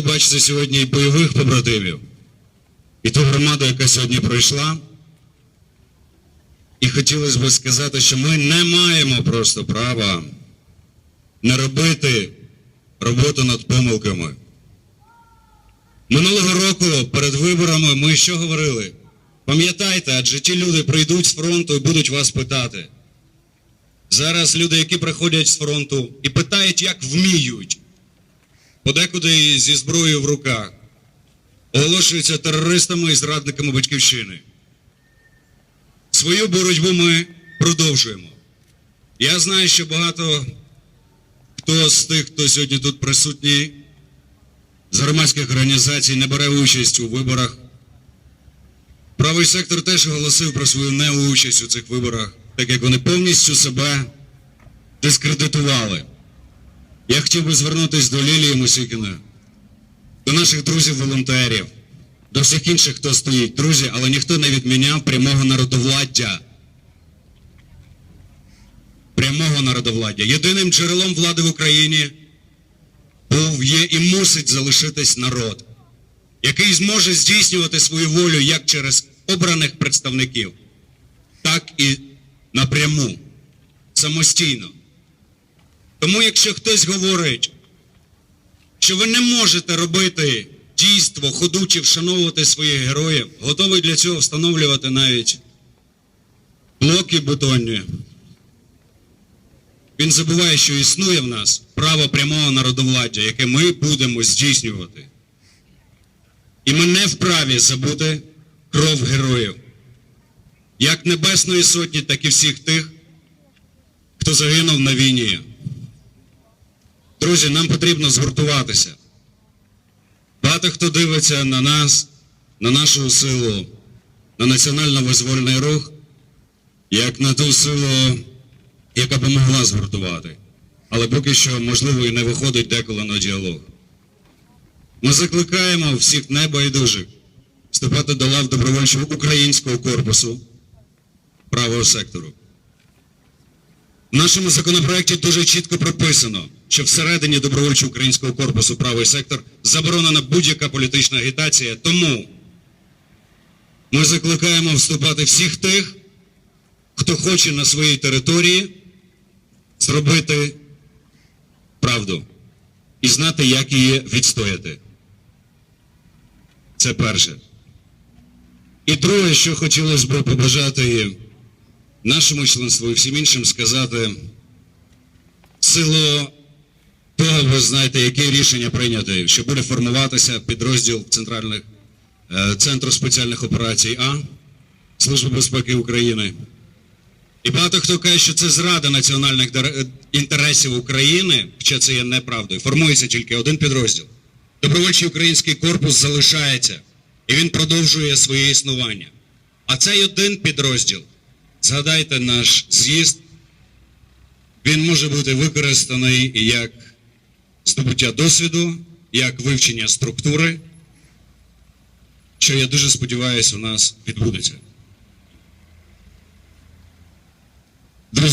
радий бачити сьогодні і бойових побратимів, і ту громаду, яка сьогодні пройшла. І хотілося б сказати, що ми не маємо просто права не робити роботу над помилками. Минулого року перед виборами ми що говорили? Пам'ятайте, адже ті люди прийдуть з фронту і будуть вас питати. Зараз люди, які приходять з фронту і питають, як вміють, подекуди зі зброєю в руках, оголошуються терористами і зрадниками батьківщини. Свою боротьбу ми продовжуємо. Я знаю, що багато хто з тих, хто сьогодні тут присутній, з громадських організацій не бере участь у виборах. Правий сектор теж оголосив про свою неучасть у цих виборах, так як вони повністю себе дискредитували. Я хотів би звернутися до Лілії Мусікіної, до наших друзів-волонтерів, до всіх інших, хто стоїть. Друзі, але ніхто не відміняв прямого народовладдя. Прямого народовладдя. Єдиним джерелом влади в Україні був, є і мусить залишитись народ, який зможе здійснювати свою волю як через обраних представників, так і напряму, самостійно. Тому, якщо хтось говорить, що ви не можете робити дійство, ходучи, вшановувати своїх героїв, готовий для цього встановлювати навіть блоки бетонні. Він забуває, що існує в нас право прямого народовладдя, яке ми будемо здійснювати. І ми не вправі забути кров героїв, як Небесної Сотні, так і всіх тих, хто загинув на війні. Друзі, нам потрібно згуртуватися. Багато хто дивиться на нас, на нашу силу, на національно-визвольний рух, як на ту силу, яка б могла згуртувати. Але поки що, можливо, і не виходить деколи на діалог. Ми закликаємо всіх небайдужих вступати до лав добровольчого українського корпусу правого сектору. В нашому законопроекті дуже чітко прописано, що всередині добровольчого українського корпусу правий сектор заборонена будь-яка політична агітація. Тому ми закликаємо вступати всіх тих, хто хоче на своїй території зробити правду і знати, як її відстояти. Це перше. І друге, що хотілося б побажати нашому членству і всім іншим сказати, силу того, ви знаєте, яке рішення прийняте, що буде формуватися підрозділ центральних е, Центру спеціальних операцій А Служби безпеки України. І багато хто каже, що це зрада національних е, інтересів України, хоча це є неправдою. Формується тільки один підрозділ. Добровольчий український корпус залишається, і він продовжує своє існування. А цей один підрозділ, згадайте наш з'їзд, він може бути використаний як здобуття досвіду, як вивчення структури, що я дуже сподіваюся, у нас відбудеться.